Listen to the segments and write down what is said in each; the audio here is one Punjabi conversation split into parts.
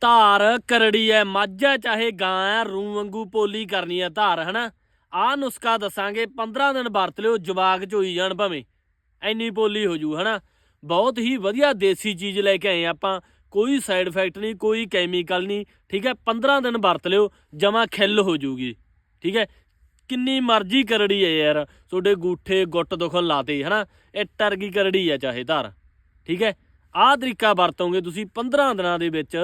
ਧਾਰ ਕਰੜੀ ਐ, ਮੱਝ ਐ, ਚਾਹੇ ਗਾਂ ਐ, ਰੂੰ ਵਾਂਗੂ ਪੋਲੀ ਕਰਨੀ ਐ ਧਾਰ, ਹਨਾ? ਆ ਨੁਸਖਾ ਦੱਸਾਂਗੇ 15 ਦਿਨ ਵਰਤ ਲਿਓ, ਜਵਾਕ ਚ ਹੋਈ ਜਾਣ ਭਾਵੇਂ। ਐਨੀ ਪੋਲੀ ਹੋ ਜੂ, ਹਨਾ? ਬਹੁਤ ਹੀ ਵਧੀਆ ਦੇਸੀ ਚੀਜ਼ ਲੈ ਕੇ ਆਏ ਆਪਾਂ। ਕੋਈ ਸਾਈਡ ਇਫੈਕਟ ਨਹੀਂ, ਕੋਈ ਕੈਮੀਕਲ ਨਹੀਂ, ਠੀਕ ਹੈ 15 ਦਿਨ ਵਰਤ ਲਿਓ, ਜਮਾ ਖਿੱਲ ਹੋ ਜੂਗੀ, ਠੀਕ ਹੈ ਕਿੰਨੀ ਮਰਜ਼ੀ ਕਰੜੀ ਹੈ ਯਾਰ, ਤੁਹਾਡੇ ਗੂਠੇ ਗੁੱਟ ਦੁਖਣ ਲਾਤੇ, ਹਨਾ? ਇਹ ਟਰਗੀ ਕਰੜੀ ਹੈ ਚਾਹੇ ਧਾਰ, ਠੀਕ ਹੈ ਆਹ ਤਰੀਕਾ ਵਰਤੋਗੇ, ਤੁਸੀਂ 15 ਦਿਨਾਂ ਦੇ ਵਿੱਚ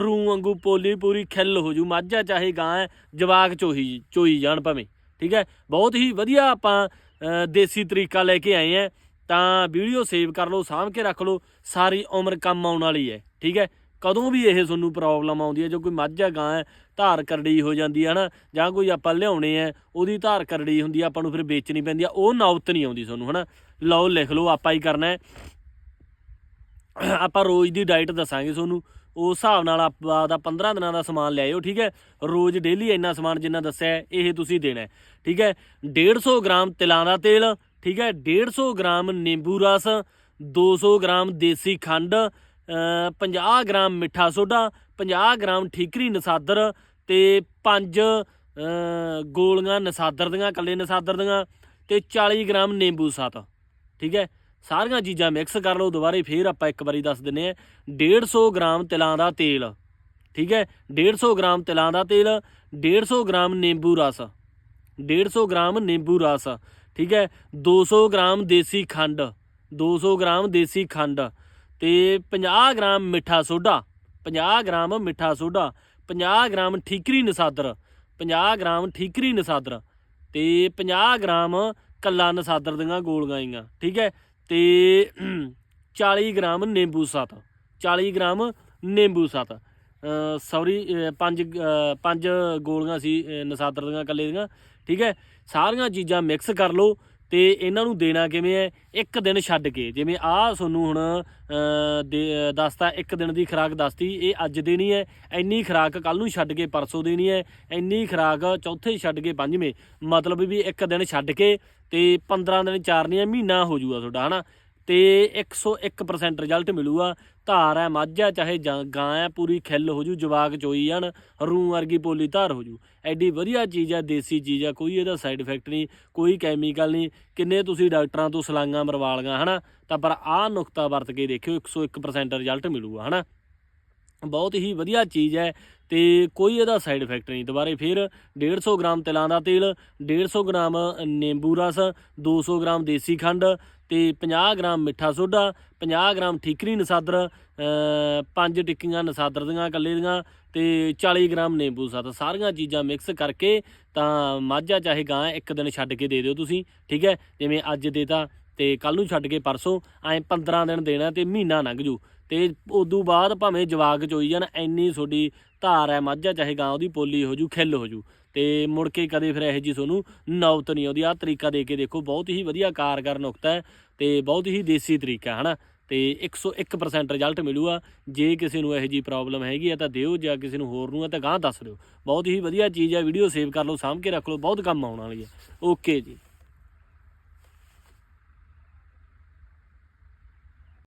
ਰੂ ਵਾਂਗੂ ਪੋਲੀ ਪੂਰੀ ਖਿੱਲ ਹੋ ਜੂ ਮਾਝਾ ਚਾਹੇ ਗਾਂ ਹੈ, ਜਵਾਕ ਚੋਹੀ ਚੋਈ ਜਾਣ ਭਾਵੇਂ, ਠੀਕ ਹੈ? ਬਹੁਤ ਹੀ ਵਧੀਆ ਆਪਾਂ ਦੇਸੀ ਤਰੀਕਾ ਲੈ ਕੇ ਆਏ ਆ ਤਾਂ ਵੀਡੀਓ ਸੇਵ ਕਰ ਲਓ, ਸਾਂਭ ਕੇ ਰੱਖ ਲਓ, ਸਾਰੀ ਉਮਰ ਕੰਮ ਆਉਣ ਵਾਲੀ ਹੈ, ਠੀਕ ਹੈ? ਕਦੋਂ ਵੀ ਇਹ ਤੁਹਾਨੂੰ ਪ੍ਰੋਬਲਮ ਆਉਂਦੀ ਹੈ, ਜੋ ਕੋਈ ਮੱਝ ਗਾਂ ਹੈ, ਧਾਰ ਕਰੜੀ ਹੋ ਜਾਂਦੀ ਹੈ, ਹਨਾ? ਜਾਂ ਕੋਈ ਆਪਾਂ ਲਿਆਉਣੇ ਆ ਉਹਦੀ ਧਾਰ ਕਰੜੀ ਹੁੰਦੀ ਆ ਆਪਾਂ ਨੂੰ ਫਿਰ ਵੇਚਣੀ ਪੈਂਦੀ ਆ ਉਹ ਨੌਬਤ ਨਹੀਂ ਆਉਂਦੀ ਤੁਹਾਨੂੰ, ਹਨਾ? ਲਓ, ਲਿਖ ਲਓ, ਆਪਾਂ ਹੀ ਕਰਨਾ ਆਪਾਂ ਰੋਜ਼ ਦੀ ਡਾਈਟ ਦੱਸਾਂਗੇ ਤੁਹਾਨੂੰ। ਉਸ ਹਿਸਾਬ ਨਾਲ ਆਪਾਂ ਦਾ 15 ਦਿਨਾਂ ਦਾ ਸਮਾਨ ਲਿਆਇਓ ਠੀਕ ਹੈ? ਰੋਜ਼ ਡੇਲੀ ਇੰਨਾ ਸਮਾਨ ਜਿੰਨਾ ਦੱਸਿਆ ਇਹ ਤੁਸੀਂ ਦੇਣਾ ਠੀਕ ਹੈ? 150 ਗ੍ਰਾਮ ਤਿਲਾਂ ਦਾ ਤੇਲ ਠੀਕ ਹੈ? 150 ਗ੍ਰਾਮ ਨਿੰਬੂ ਰਸ 200 ਗ੍ਰਾਮ ਦੇਸੀ ਖੰਡ ਅ, 50 ਗ੍ਰਾਮ ਮਿੱਠਾ ਸੋਡਾ 50 ਗ੍ਰਾਮ ਠੀਕਰੀ ਨਸਾਦਰ ਤੇ 5 ਗੋਲੀਆਂ ਨਸਾਦਰ ਦੀਆਂ ਕੱਲੇ ਨਸਾਦਰ ਦੀਆਂ ਤੇ 40 ਗ੍ਰਾਮ ਨਿੰਬੂ ਸਤ ਠੀਕ ਹੈ? ਸਾਰੀਆਂ ਚੀਜ਼ਾਂ ਮਿਕਸ ਕਰ ਲਓ, ਦੁਬਾਰੇ ਫੇਰ ਆਪਾਂ ਇੱਕ ਵਾਰੀ ਦੱਸ ਦਿੰਨੇ ਆ 150 ਗ੍ਰਾਮ ਤਿਲਾਂ ਦਾ ਤੇਲ, ਠੀਕ ਹੈ? 150 ਗ੍ਰਾਮ ਤਿਲਾਂ ਦਾ ਤੇਲ 150 ਗ੍ਰਾਮ ਨਿੰਬੂ ਰਸ 150 ਗ੍ਰਾਮ ਨਿੰਬੂ ਰਸ, ਠੀਕ ਹੈ? 200 ਗ੍ਰਾਮ ਦੇਸੀ ਖੰਡ 200 ਗ੍ਰਾਮ ਦੇਸੀ ਖੰਡ ਤੇ 50 ਗ੍ਰਾਮ ਮਿੱਠਾ ਸੋਡਾ 50 ਗ੍ਰਾਮ ਮਿੱਠਾ ਸੋਡਾ 50 ਗ੍ਰਾਮ ਠੀਕਰੀ ਨਸਾਦਰ 50 ਗ੍ਰਾਮ ਠੀਕਰੀ ਨਸਾਦਰ ਤੇ 50 ਗ੍ਰਾਮ ਕੱਲਾ ਨਸਾਦਰ ਦੀਆਂ ਗੋਲੀਆਂ ਆਈਆਂ, ਠੀਕ ਹੈ? ਤੇ 40 ਗ੍ਰਾਮ ਨਿੰਬੂ ਸਤ 40 ਗ੍ਰਾਮ ਨਿੰਬੂ ਸਤ। ਸੌਰੀ ਪੰਜ ਪੰਜ ਗੋਲੀਆਂ ਸੀ ਅ, ਨਸਾਦਰ ਦੀਆਂ ਕੱਲੇ ਦੀਆਂ ਠੀਕ ਹੈ? ਸਾਰੀਆਂ ਚੀਜ਼ਾਂ ਮਿਕਸ ਕਰ ਲਓ ਤੇ ਇਹਨਾਂ ਨੂੰ ਦੇਣਾ ਕਿਵੇਂ ਹੈ? ਇੱਕ ਦਿਨ ਛੱਡ ਕੇ। ਜਿਵੇਂ ਆਹ ਤੁਹਾਨੂੰ ਹੁਣ ਦੇ- ਦੱਸਤਾ, ਇੱਕ ਦਿਨ ਦੀ ਖੁਰਾਕ ਦੱਸਤੀ, ਇਹ ਅੱਜ ਦੇਣੀ ਹੈ, ਇੰਨੀ ਖੁਰਾਕ ਕੱਲ ਨੂੰ ਛੱਡ ਕੇ ਪਰਸੋਂ ਦੇਣੀ ਹੈ, ਇੰਨੀ ਖੁਰਾਕ ਚੌਥੇ ਛੱਡ ਕੇ ਪੰਜਵੇਂ। ਮਤਲਬ ਵੀ ਇੱਕ ਦਿਨ ਛੱਡ ਕੇ ਤੇ 15 ਦਿਨ ਚਾਰਨੀ ਹੈ ਮਹੀਨਾ ਹੋ ਜਾਊਗਾ ਤੁਹਾਡਾ, ਹਨਾ? ਤੇ 101% ਰਿਜ਼ਲਟ ਮਿਲੂਗਾ। ਧਾਰ ਹੈ, ਮੱਝ ਹੈ, ਚਾਹੇ ਜਾਂ- ਗਾਂ ਹੈ, ਪੂਰੀ ਖਿੱਲ ਹੋ ਜੂ, ਜਵਾਕ ਚੋਈ ਜਾਣ, ਰੂ ਵਰਗੀ ਪੋਲੀ ਧਾਰ ਹੋ ਜੂ। ਐਡੀ ਵਧੀਆ ਚੀਜ਼ ਹੈ, ਦੇਸੀ ਚੀਜ਼ ਹੈ, ਕੋਈ ਇਹਦਾ ਸਾਈਡ ਇਫੈਕਟ ਨਹੀਂ, ਕੋਈ ਕੈਮੀਕਲ ਨਹੀਂ। ਕਿੰਨੇ ਤੁਸੀਂ ਡਾਕਟਰਾਂ ਤੋਂ ਸਲਾਈਆਂ ਮਰਵਾ ਲਈਆਂ ਹਨਾ? ਤਾਂ ਪਰ ਆਹ ਨੁਕਤਾ ਵਰਤ ਕੇ ਦੇਖਿਓ 101% ਰਿਜ਼ਲਟ ਮਿਲੂਗਾ, ਹਨਾ? ਬਹੁਤ ਹੀ ਵਧੀਆ ਚੀਜ਼ ਹੈ ਤੇ ਕੋਈ ਇਹਦਾ ਸਾਈਡ ਇਫੈਕਟ ਨਹੀਂ। ਦੁਬਾਰੇ ਫਿਰ 150 ਗ੍ਰਾਮ ਤਿਲਾਂ ਦਾ ਤੇਲ 150 ਗ੍ਰਾਮ ਨਿੰਬੂ ਰਸ 200 ਗ੍ਰਾਮ ਦੇਸੀ ਖੰਡ ਤੇ 50 ਗ੍ਰਾਮ ਮਿੱਠਾ ਸੋਡਾ 50 ਗ੍ਰਾਮ ਠੀਕਰੀ ਨਸਾਦਰ ਪੰਜ ਟਿੱਕੀਆਂ ਨਸਾਦਰ ਦੀਆਂ ਕੱਲੇ ਦੀਆਂ ਤੇ 40 ਗ੍ਰਾਮ ਨਿੰਬੂ ਸਤ। ਸਾਰੀਆਂ ਚੀਜ਼ਾਂ ਮਿਕਸ ਕਰਕੇ ਤਾਂ ਮਾਝਾ ਚਾਹੇ ਗਾਂ ਇੱਕ ਦਿਨ ਛੱਡ ਕੇ ਦੇ ਦਿਓ ਤੁਸੀਂ, ਠੀਕ ਹੈ? ਜਿਵੇਂ ਅੱਜ ਦੇਤਾ ਤੇ ਕੱਲ ਨੂੰ ਛੱਡ ਕੇ ਪਰਸੋਂ, ਐਂ 15 ਦਿਨ ਦੇਣਾ ਤੇ ਮਹੀਨਾ ਲੰਘ ਜੂ। ਤੇ ਉਦੋਂ ਬਾਅਦ ਭਾਵੇਂ ਜਵਾਕ ਚੋਈ ਜਾਣ ਐਨੀ ਤੁਹਾਡੀ ਧਾਰ ਹੈ ਮਾਝਾ, ਚਾਹੇ ਗਾਂ ਉਹਦੀ ਪੋਲੀ ਹੋ ਜੂ, ਖਿੱਲ ਹੋ ਜੂ। ਤੇ ਮੁੜ ਕੇ ਕਦੇ ਫਿਰ ਇਹੋ ਜੀ ਤੁਹਾਨੂੰ ਨੌਬਤ ਨਹੀਂ ਆਉਂਦੀ। ਆਹ ਤਰੀਕਾ ਦੇ ਕੇ ਦੇਖੋ, ਬਹੁਤ ਹੀ ਵਧੀਆ ਕਾਰਗਰ ਨੁਕਤਾ ਹੈ ਤੇ ਬਹੁਤ ਹੀ ਦੇਸੀ ਤਰੀਕਾ, ਹਨਾ? ਤੇ 101% ਰਿਜ਼ਲਟ ਮਿਲੂਗਾ। ਜੇ ਕਿਸੇ ਨੂੰ ਇਹੋ ਜੀ ਪ੍ਰੋਬਲਮ ਹੈਗੀ ਆ ਤਾਂ ਦਿਓ, ਜਾਂ ਕਿਸੇ ਨੂੰ ਹੋਰ ਨੂੰ ਆ ਤਾਂ ਗਾਂ ਦੱਸ ਦਿਓ। ਬਹੁਤ ਹੀ ਵਧੀਆ ਚੀਜ਼ ਹੈ, ਵੀਡੀਓ ਸੇਵ ਕਰ ਲਓ, ਸਾਂਭ ਕੇ ਰੱਖ ਲਓ, ਬਹੁਤ ਕੰਮ ਆਉਣ ਵਾਲੀ ਆ ਓਕੇ ਜੀ।